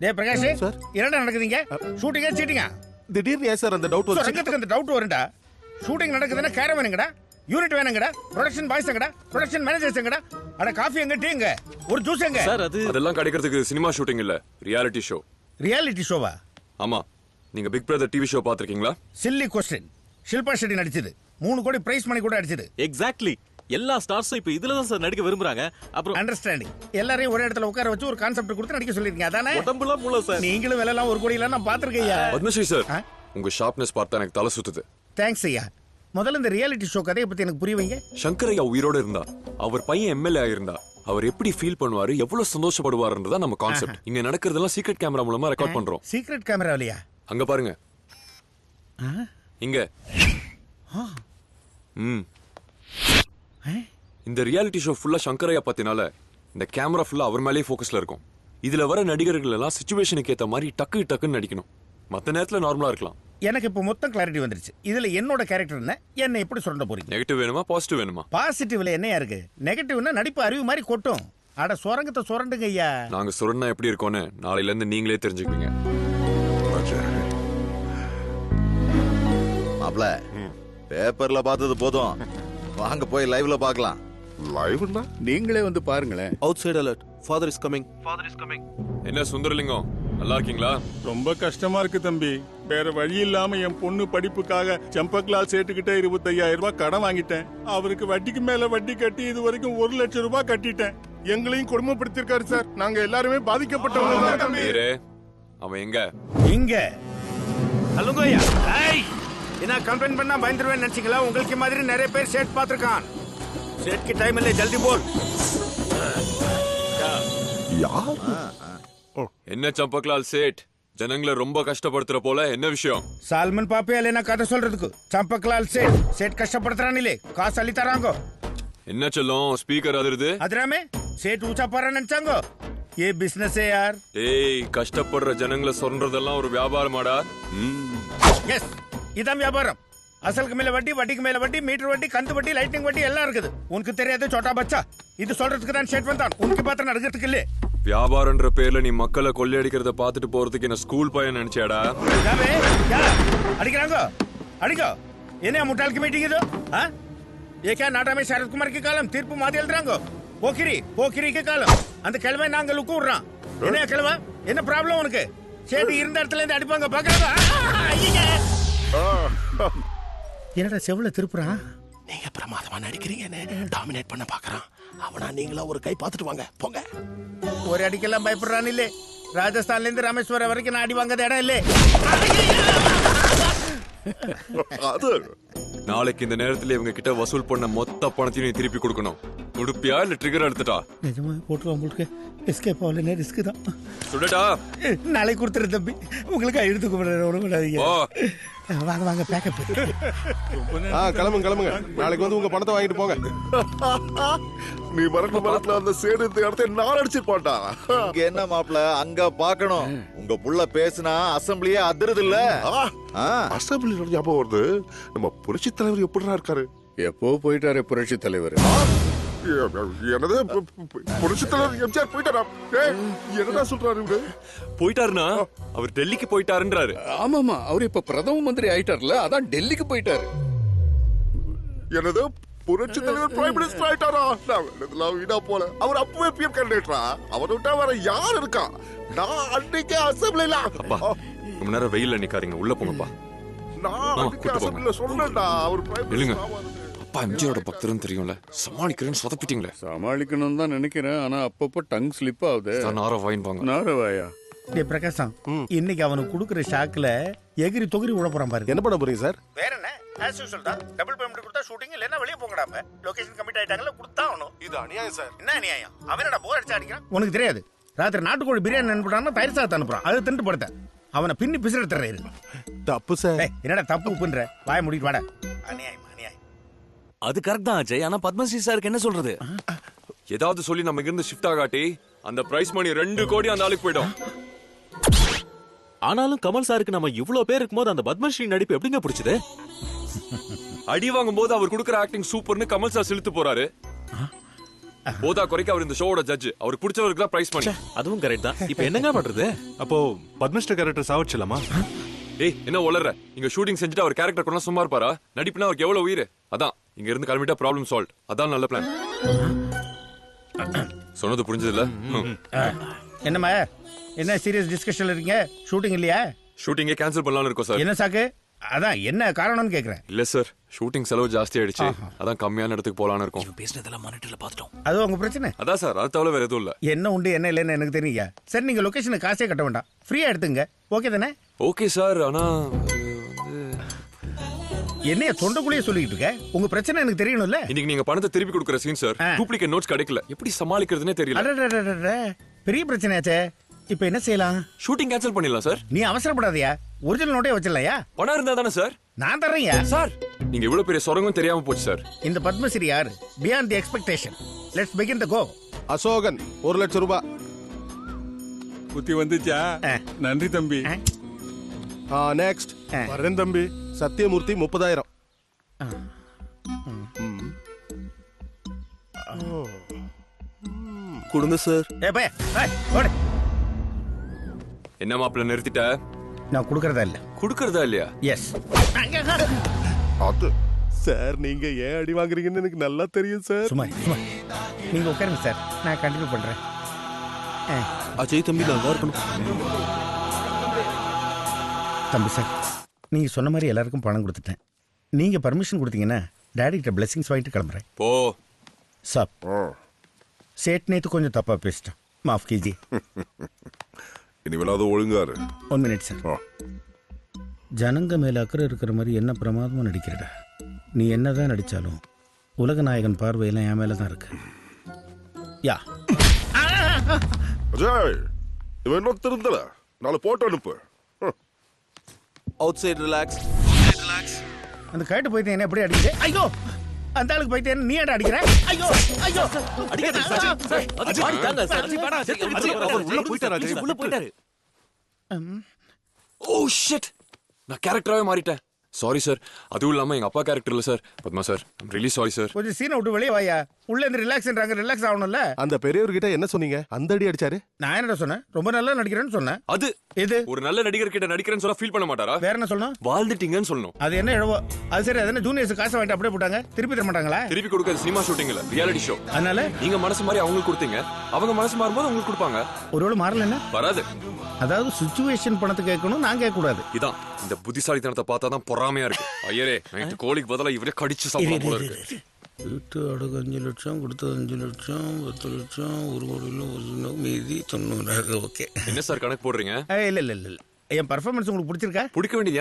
டேய் பிரகாஷ் சார். என்னடா நடக்குதுங்க? ஷூட்டிங்கா சீட்டிங்கா திடீர்னு ஏன் சார் அந்த டவுட் வந்து ரங்கத்துக்கு அந்த டவுட் வரும்டா. ஷூட்டிங் நடக்குதுன்னா கேரம் வேணுங்கடா. யூனிட் வேணுங்கடா. ப்ரொடக்ஷன் பாய்ஸ் எங்கடா? ப்ரொடக்ஷன் மேனேஜர்ஸ் எங்கடா? அட காஃபி எங்க டீ எங்க? ஒரு ஜூஸ் எங்க? சார் அது அதெல்லாம் கிடைக்கிறதுக்கு சினிமா ஷூட்டிங் இல்ல. ரியாலிட்டி ஷோ ரியாலிட்டி ஷோவா ஆமா. நீங்க பிக் பிரதர் டிவி ஷோ பாத்திருக்கீங்களா சில்லி கொஸ்டின் ஷில்பா ஷெட்டி நடிச்சது. மூணு கோடி பிரைஸ் மணி கூட அடிச்சது. எக்ஸாக்ட்லி எல்லா ஸ்டார்ஸும் இப்ப இதுல தான் சார் நடிக்க விரும்புறாங்க. அப்புறம் அண்டர்ஸ்டாண்டிங் எல்லாரையும் ஒரே இடத்துல உட்கார வச்சு ஒரு கான்செப்ட் கொடுத்து நடிக்க சொல்லிருக்கீங்க. அதானே? உடம்புல மூளை சார் நீங்களும் விலைலாம் ஒரு கோடி எல்லாம் நான் பாத்திருக்கையா பத்மஸ்ரீ சார்? உங்க ஷார்ப்னஸ் பார்த்தா எனக்கு தலை சுத்துது. தேங்க்ஸ் ஐயா. முதல்ல இந்த ரியாலிட்டி ஷோ கதையை பத்தி எனக்கு புரிய வைங்க. சங்கர் ஐயா உயிரோட இருந்தா அவர் பையன் எம்எல்ஏ ஆயிருந்தா அவர் எப்படி ஃபீல் பண்ணுவாரு எவ்வளவு சந்தோஷப்படுவாருன்றதா நம்ம கான்செப்ட் இங்க நடக்கிறதெல்லாம் சீக்ரெட் கேமரா மூலமா ரெக்கார்ட் பண்றோம். சீக்ரெட் கேமரா இல்லையா அங்க பாருங்க. இங்க. ம். இந்த ரியாலிட்டி ஷோ ஃபுல்லா சங்கரையா பத்தினால இந்த கேமரா ஃபுல்லா அவர் மேலேயே ஃபோக்கஸ்ல இருக்கும். இதுல வர நடிகர்கள் எல்லாம் சுச்சுவேஷனுக்கு ஏத்த மாதிரி டக்கு டக்குன்னு நடிக்கணும். மத்த நேரத்துல நார்மலா இருக்கலாம். எனக்கு இப்போ மொத்தம் கிளாரிட்டி வந்துருச்சு. இதுல என்னோட கேரக்டர் என்ன? என்ன எப்படி சொல்ல போறீங்க? நெகட்டிவ் வேணுமா பாசிட்டிவ் வேணுமா? பாசிட்டிவ்ல என்னையா இருக்கு? நெகட்டிவ்னா நடிப்பு அறிவு மாதிரி கொட்டும். அட சுரங்கத்தை சுரண்டுங்க ஐயா. நாங்க சுரண்ணா எப்படி இருக்கோன்னு நாளையில இருந்து நீங்களே தெரிஞ்சுக்குவீங்க. மாப்ள பேப்பர்ல பார்த்தது போதும். வாங்க போய் லைவ்ல பார்க்கலாம். லைவ்னா நீங்களே வந்து பாருங்களேன். Outside alert father is coming என்ன சுந்தரலிங்கம்? நல்லா இருக்கீங்களா? ரொம்ப கஷ்டமா இருக்கு தம்பி. வேற வழி இல்லாம என் பொண்ணு படிப்புக்காக செம்பக்லால் சேட்டுக்கிட்ட இருபத்தையாயிரம் ரூபாய் கடன் வாங்கிட்டேன். அவருக்கு வட்டிக்கு மேல வட்டி கட்டி இது வரைக்கும் ஒரு லட்சம் ரூபாய் கட்டிட்டேன். எங்களையும் கொடுமைப்படுத்திருக்காரு சார். நாங்க எல்லாருமே பாதிக்கப்பட்டவங்க அவன் எங்க? இங்க. சொல்லுங்க ஐயா என்ன கம்ப்ளைண்ட் பண்ணா பயந்துருவேன் நினைச்சீங்களா? உங்களுக்கு மாதிரி நிறைய பேர் சேட் பார்த்திருக்கான். சேட் की டைம் இல்லை ஜல்தி போல். என்ன சம்பக்லால் சேட்? ஜனங்களை ரொம்ப கஷ்டப்படுத்துற போல என்ன விஷயம்? சால்மன் பாப்பே இல்லைனா கதை சொல்றதுக்கு? சம்பக்லால் சேட். சேட் கஷ்டப்படுத்துறானிலே காசு அள்ளி தராங்கோ. என்ன சொல்லும்? ஸ்பீக்கர் அதிருது. அதுராமே? சேட் ஊச்சா போற நினைச்சாங்கோ. ஏ பிசினஸ் யார்? ஏய் கஷ்டப்படுற ஜனங்களை சொல்றதெல்லாம் ஒரு வியாபாரமாடா. ம். எஸ் இதான் வியாபாரம். அசலுக்கு மேல வட்டி வட்டிக்கு மேல வட்டி மீட்டர் வட்டி கந்து வட்டி லைட்டிங் வட்டி எல்லாம் இருக்குது. உனக்கு தெரியாது சோட்டா பச்சா. இது சொல்றதுக்கு தான் ஸ்டேட்மெண்ட் தான் உனக்கு பார்த்து நடக்கிறதுக்கு இல்லையே வியாபாரன்ற பேர்ல நீ மக்களை கொள்ளையடிக்கிறத பாத்துட்டு போறதுக்கு என்ன ஸ்கூல் பையன் நினைச்சாடா அடிக்கிறாங்க. அடிக்கோ. என்ன முட்டாளுக்கு மீட்டிங் இது? ஏகே நாட்டாமே சரத்குமாருக்கு காலம். தீர்ப்பு மாத்தி எழுதுறாங்க. போக்கிரி போக்கிரிக்கு காலம். அந்த கிழமை நாங்க லுக்கு விடுறோம். என்ன கிழமை? என்ன ப்ராப்ளம் உனக்கு? சேர்த்து இருந்த இடத்துல இருந்து அடிப்பாங்க பாக்குறாங்க என்னடா செவ்வளவு திருப்புறான் நீங்க பிரமாதமா நடிக்கிறீங்கன்னு டாமினேட் பண்ண பாக்குறான். அவனா நீங்களா ஒரு கை பார்த்துட்டு வாங்க. போங்க. ஒரு அடிக்கெல்லாம் பயப்படுறான் இல்லே. ராஜஸ்தான்ல இருந்து ராமேஸ்வரம் வரைக்கும் நான் அடி வாங்காத இடம் இல்லே. நாளைக்கு இந்த நேரத்துல இவங்க கிட்ட வசூல் பண்ண மொத்த பணத்தையும் திருப்பி கொடுக்கணும். கொடுப்பியா இல்ல ட்ரிகர் எடுத்துட்டா? நிஜமா போட்டுருவோம் உங்களுக்கு. எஸ்கேப் ஆகலன்னு ரிஸ்க் தான். சுடட்டா நாளைக்கு கொடுத்துரு தம்பி. உங்களுக்கு எழுத்து கும்பிடுற ஒன்றும் விடாதீங்க வாங்க வாங்க பேக்கப் ஆ கிளம்புங்க கிளம்புங்க. நாளைக்கு வந்து உங்க பணத்தை வாங்கிட்டு போங்க. நீ மறக்க மரத்துல அந்த சேடு இந்த இடத்த நான் அடிச்சிருப்பான்டா இங்க என்ன மாப்ள அங்க பார்க்கணும். உங்க புள்ள பேசுனா அசம்பிளியே அதிருது இல்ல? ஆ, அசெம்பிளி ஞாபகம் வருது. நம்ம புரட்சி தலைவர் எப்படிடா இருக்காரு? எப்போ போயிட்டாரு புரட்சி தலைவர்? என்னது? பு- பு- புரட்சி தலைவர் எம்ஜிஆர் போயிட்டாரா? என்னடா சொல்றாரு இவரு? போயிட்டாருனா? அவர் டெல்லிக்கு போயிட்டாருன்றாரு. ஆமாமா அவர் இப்ப பிரதம மந்திரி ஆயிட்டார்ல அதான் டெல்லிக்கு போயிட்டாரு. என்னது? புரட்சி தலைவர் பிரைம் மினிஸ்டர் ஆயிட்டாரா? இதெல்லாம் வீணா போல. அவர் அப்பவே பிஎம் கேண்டிடேட்டரா அவரை விட்டா வேற யார் இருக்கா? நான் அன்னைக்கே அசெம்பிளில அப்பா ரொம்ப நேரம் வெயில்ல நிக்காதீங்க. உள்ள போங்கப்பா. நான் அன்னைக்கே. அசெம்பிளில சொன்னேன்டா அவர் பிரைம் இல்லைங்க மினிஸ்டர் அப்பா எம்ஜிஆரோட பக்தர்னு தெரியும்ல? சமாளிக்கிறேன்னு சொதப்பிட்டீங்களே. சமாளிக்கணும் தான் நினைக்கிறேன் ஆனா அப்பப்போ டங் ஸ்லிப் ஆகுது. நான் ஆற வாயின் வாங்க நாரவாயா? டே பிரகாசம் இன்னைக்கு அவனுக்கு கொடுக்குற ஷாக்ல எகிரி தொகிரி விட போறான் பாரு. என்ன பண்ண போறீங்க சார்? வேற என்ன? ஆஸ் யூஸ்வல் தான். டபுள் பேமெண்ட் கொடுத்தா ஷூட்டிங் இல்லைன்னா வெளியே போங்கடாம லொகேஷன் கமிட் ஆயிட்டாங்கல்ல கொடுத்தா அவனும் இது அநியாயம் சார். என்ன நியாயம் அவனடா போர் அடிச்சு அடிக்கிறான்? உனக்கு தெரியாது. ராத்திரி நாட்டுக்கோழி பிரியாணி அனுப்புறான்னா தயிர் சாதத்தை அனுப்புறான். அதை திண்டு படுத்த. அவனை பின்னி பிசிற தர்றாரு தப்பு சார். என்னடா தப்பு உப்புன்ற? வாய முடிட்டு வாடா. அநியாயம் அநியாயம். அது கரெக்ட் தான் அஜய். ஆனா பத்மஸ்ரீ சாருக்கு என்ன சொல்றது? ஏதாவது சொல்லி நம்ம இங்கிருந்து ஷிஃப்ட் ஆகாட்டி அந்த பிரைஸ் மணி ரெண்டு கோடி அந்த ஆளுக்கு போயிடும். ஆனாலும் கமல் சாருக்கு நம்ம இவ்ளோ பேர் இருக்கும்போது அந்த பத்மஸ்ரீ நடிப்பு எப்படிங்க பிடிச்சது? அடி வாங்கும் போது அவர் கொடுக்குற ஆக்டிங் சூப்பர்னு கமல் சார் செலுத்து போறாரு. போதா குறைக்க அவர் இந்த ஷோவோட ஜட்ஜ் அவருக்கு பிடிச்சவருக்கு தான் பிரைஸ் பண்ணி அதுவும் கரெக்ட் தான். இப்போ என்னங்க பண்றது? அப்போ பத்மிஸ்டர் கேரக்டர் சாவச்சிடலாமா? ஏய் என்ன வளர்ற இங்க ஷூட்டிங் செஞ்சுட்டு அவர் கேரக்டர் கொண்டா சும்மா இருப்பாரா? நடிப்புனா அவருக்கு எவ்வளவு உயிர்? அதான். இங்க இருந்து கிளம்பிட்டா ப்ராப்ளம் சால்வ் அதான் நல்ல பிளான் சொன்னது புரிஞ்சதுல என்னம்மா? என்ன சீரியஸ் டிஸ்கஷன்ல இருக்கீங்க? ஷூட்டிங் இல்லையா? ஷூட்டிங்கே கேன்சல் பண்ணலாம்னு இருக்கோம் சார் என்ன சாக்கு? அதான் என்ன காரணம்னு கேக்குறேன். இல்ல சார் ஷூட்டிங் செலவு ஜாஸ்தி ஆயிடுச்சு. அதான் கம்மியான இடத்துக்கு போலான்னு இருக்கோம். பேசினதெல்லாம் மானிட்டர்ல பார்த்துட்டோம். அது உங்க பிரச்சனை? அதான் சார் அது தவிர வேற எதுவும் இல்ல. என்ன உண்டு என்ன இல்லைன்னு எனக்கு தெரியுங்க. சரி நீங்க லொகேஷனுக்கு காசே கட்ட வேண்டாம். ஃப்ரீயா எடுத்துங்க. ஓகே தானே? ஓகே சார் ஆனா என்னைய தொண்டைக்குள்ளேயே சொல்லிட்டு இருக்க? உங்க பிரச்சனை எனக்கு தெரியணும்ல? இன்னைக்கு நீங்க பணத்தை திருப்பி கொடுக்குற சீன் சார். டூப்ளிகேட் நோட்ஸ் கிடைக்கல. எப்படி சமாளிக்கிறதுனே தெரியல. பெரிய பிரச்சனையாச்சே. இப்போ என்ன செய்யலாம்? ஷூட்டிங் கேன்சல் பண்ணிடலாம் சார் நீ அவசரப்படாதயா. ஒரிஜினல் நோட்டே வச்சிடலையா? பணம் இருந்தா தானே சார் நான் தர்றேன்யா. சார் நீங்க இவ்வளவு பெரிய சொரங்கம் தெரியாம போச்சு சார் இந்த பத்மஸ்ரீ யாரு? Beyond the expectation let's begin the go Ashokan ஒரு லட்சம் ரூபாய் புத்தி வந்துச்சா. நன்றி தம்பி. ஆ. நெக்ஸ்ட். வரேன் தம்பி. சத்தியமூர்த்தி முப்பதாயிரம். கொடுங்க சார். என்ன மாப்பிள்ள நிறுத்திட்ட? நான் கொடுக்கறதா இல்ல. குடுக்கறதா இல்லையா? எஸ் அது சார் நீங்க ஏன் அடி வாங்குறீங்கன்னு எனக்கு நல்லா தெரியும் சார். சும்மா சும்மா. நீங்க உட்காருங்க சார். நான் கண்டினியூ பண்றேன். அஜய் தம்பி நல்லா இருக்கணும். தம்பி சார். நீங்க சொன்ன மாதிரி எல்லாருக்கும் பணம் கொடுத்துட்டேன். நீங்க பர்மிஷன் கொடுத்தீங்கன்னா டாடி கிட்ட பிளெஸிங்ஸ் வாங்கிட்டு கிளம்புறேன். போ. சாப் சேட் நேத்து கொஞ்சம் தப்பா பேசிட்டேன். மாஃப் கீஜி இனிமேலாவது ஒழுங்காரு. One minute sir. ஜனங்க மேல அக்கறை இருக்கிற மாதிரி என்ன பிரமாதமா நடிக்கிறடா? நீ என்னதான் நடிச்சாலும் உலக நாயகன் பார்வையெல்லாம் என் மேல தான் இருக்கு. யா. இவன் திருந்தல. நாலு போட்டோ அனுப்பு. அவுட் சைடு ரிலாக்ஸ் அந்த கேட்டு போயிட்டு என்ன எப்படி அடிக்குது? ஐயோ! அந்த ஆளுக்கு போயிட்டு நீ ஏன்டா அடிக்கிற ஐயோ! ஐயோ! அடிக்காதீங்க சார். சார், அது பாடி தாங்க சார். அஜய், அவர் உள்ள போயிட்டாரு உள்ள போயிட்டாரு. ஓ ஷிட் நான் கேரக்டராவே மாறிட்டேன். சாரி சார் அதுவும் இல்லாம எங்க அப்பா கேரக்டர் இல்ல sir Padma sir really sorry sir கொஞ்சம் சீனை விட்டு வெளியே வாயா. உள்ள இருந்து ரிலாக்ஸ்ன்றாங்க ரிலாக்ஸ் ஆகணும்ல? அந்த பெரியவர்கிட்ட என்ன சொன்னீங்க? அந்த அடி அடிச்சாரு? நான் என்னடா சொன்னேன்? ரொம்ப நல்லா நடிக்கிறேன்னு சொன்னேன். அது இது ஒரு நல்ல நடிகர் கிட்ட நடிக்கிறேன்னு சொல்ல ஃபீல் பண்ண மாட்டாரா? வேற என்ன சொல்லணும்? வாழ்ந்துட்டீங்கன்னு சொல்லணும். அது என்ன எழுவோ? அது சரி அது என்ன ஜூனியர்ஸ் காசை வாங்கிட்டு அப்படியே போட்டாங்க? திருப்பி தர மாட்டாங்களா? திருப்பி கொடுக்கறது சினிமா ஷூட்டிங் இல்ல ரியாலிட்டி ஷோ அதனால? நீங்க மனசு மாதிரி அவங்களுக்கு கொடுத்தீங்க. அவங்க மனசு மாறும்போது உங்களுக்கு கொடுப்பாங்க. ஒருவேளை மாறலன்னா வராது. அதாவது சுச்சுவேஷன் பணத்தை கேட்கணும் நான் கேட்க கூடாது இதான் இந்த புத்திசாலித்தனத்தை பார்த்தா தான் பொறாமையா இருக்கு. ஐயரே நைட்டு கோழிக்கு பதிலா இவரே கடிச்சு சாப்பிடலாம் போல இருக்கு. வீட்டு அடகு அஞ்சு லட்சம் கொடுத்தது அஞ்சு லட்சம் பத்து லட்சம் ஒரு கோடியில் ஒரு மீதி தொண்ணூறு ஓகே. என்ன சார் கணக்கு போடுறீங்க? இல்லை இல்லை இல்லை என் பர்ஃபார்மன்ஸ் உங்களுக்கு பிடிச்சிருக்கா? பிடிக்க வேண்டியது